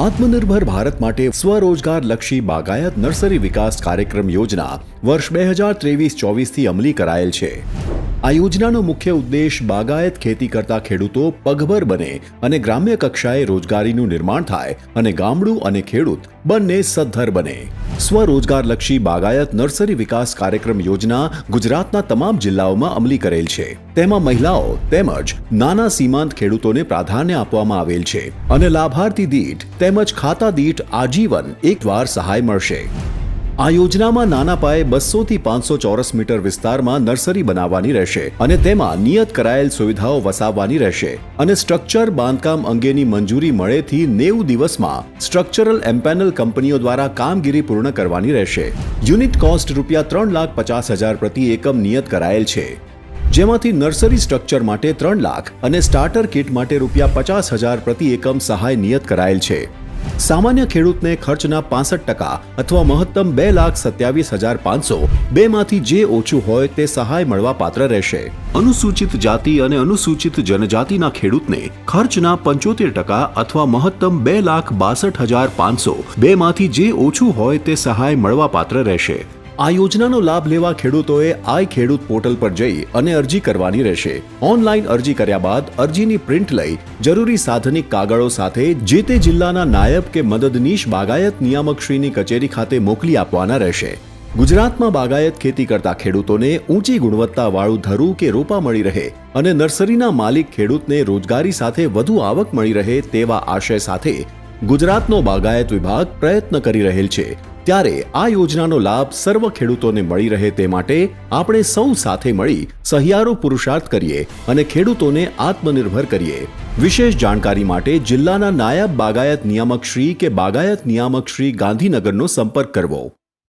આત્મનિર્ભર ભારત માટે સ્વરોજગાર લક્ષી બાગાયત નર્સરી વિકાસ કાર્યક્રમ યોજના વર્ષ બે હજાર ત્રેવીસ ચોવીસથી અમલી કરાયેલ છે. આ યોજનાનો મુખ્ય ઉદ્દેશ બાગાયત ખેતી કરતા ખેડૂતો પગભર બને અને ગ્રામ્ય કક્ષાએ રોજગારીનું નિર્માણ થાય અને ગામડું અને ખેડૂત બંને સદ્ધર બને. સ્વરોજગારલક્ષી બાગાયત નર્સરી વિકાસ કાર્યક્રમ યોજના ગુજરાતના તમામ જિલ્લાઓમાં અમલી કરેલ છે. તેમાં મહિલાઓ તેમજ નાના સીમાંત ખેડૂતોને પ્રાધાન્ય આપવામાં આવેલ છે અને લાભાર્થી દીઠ તેમજ ખાતા દીઠ આજીવન એકવાર સહાય મળશે. આ યોજનામાં નાના પાયે બસો થી પાંચસો ચોરસ મીટર વિસ્તારમાં નર્સરી બનાવવાની રહેશે અને તેમાં નિયત કરાયેલ સુવિધાઓ વસાવવાની રહેશે અને સ્ટ્રક્ચર બાંધકામ અંગેની મંજૂરી મળેથી નેવું દિવસમાં સ્ટ્રક્ચરલ એમ્પેનલ કંપનીઓ દ્વારા કામગીરી પૂર્ણ કરવાની રહેશે. યુનિટ કોસ્ટ રૂપિયા ત્રણ લાખ પચાસ હજાર પ્રતિ એકમ નિયત કરાયેલ છે. જેમાંથી નર્સરી સ્ટ્રક્ચર માટે ત્રણ લાખ અને સ્ટાર્ટર કિટ માટે રૂપિયા પચાસ હજાર પ્રતિ એકમ સહાય નિયત કરાયેલ છે. સામાન્ય ખેડૂતને ખર્ચના પાસઠ ટકા અથવા મહત્તમ બે લાખ સત્યાવીસ હજાર પાંચસો બેમાંથી જે ઓછું હોય તે સહાય મળવા પાત્ર રહેશે. અનુસૂચિત જાતિ અને અનુસૂચિત જનજાતિના ખેડૂતને ખર્ચના પંચોતેર ટકા અથવા મહત્તમ બે લાખ બાસઠ હજાર પાંચસો બેમાંથી જે ઓછું હોય તે સહાય મળવા પાત્ર રહેશે. આ યોજનાનો લાભ લેવા ખેડૂતોએ આઈ ખેડૂત પોર્ટલ પર જઈ અને અરજી કરવાની રહેશે. ઓનલાઈન અરજી કર્યા બાદ અરજીની પ્રિન્ટ લઈ જરૂરી સાધનિક કાગળો સાથે જે તે જિલ્લાના નાયબ કે મદદનીશ બાગાયત નિયામકશ્રીની કચેરી ખાતે મોકલી આપવાના રહેશે. ગુજરાતમાં બાગાયત ખેતી કરતા ખેડૂતોને ઊંચી ગુણવત્તાવાળું ધરું કે રોપા મળી રહે અને નર્સરીના માલિક ખેડૂતને રોજગારી સાથે વધુ આવક મળી રહે તેવા આશય સાથે ગુજરાતનો બાગાયત વિભાગ પ્રયત્ન કરી રહેલ છે. ત્યારે આ યોજનાનો લાભ સર્વ ખેડૂતોને મળી રહે તે માટે આપણે સૌ સાથે મળી સહિયારો પુરુષાર્થ કરીએ અને ખેડૂતોને આત્મનિર્ભર કરીએ. વિશેષ જાણકારી માટે જિલ્લાના નાયબ બાગાયત નિયામક શ્રી કે બાગાયત નિયામક શ્રી ગાંધીનગરનો સંપર્ક કરવો.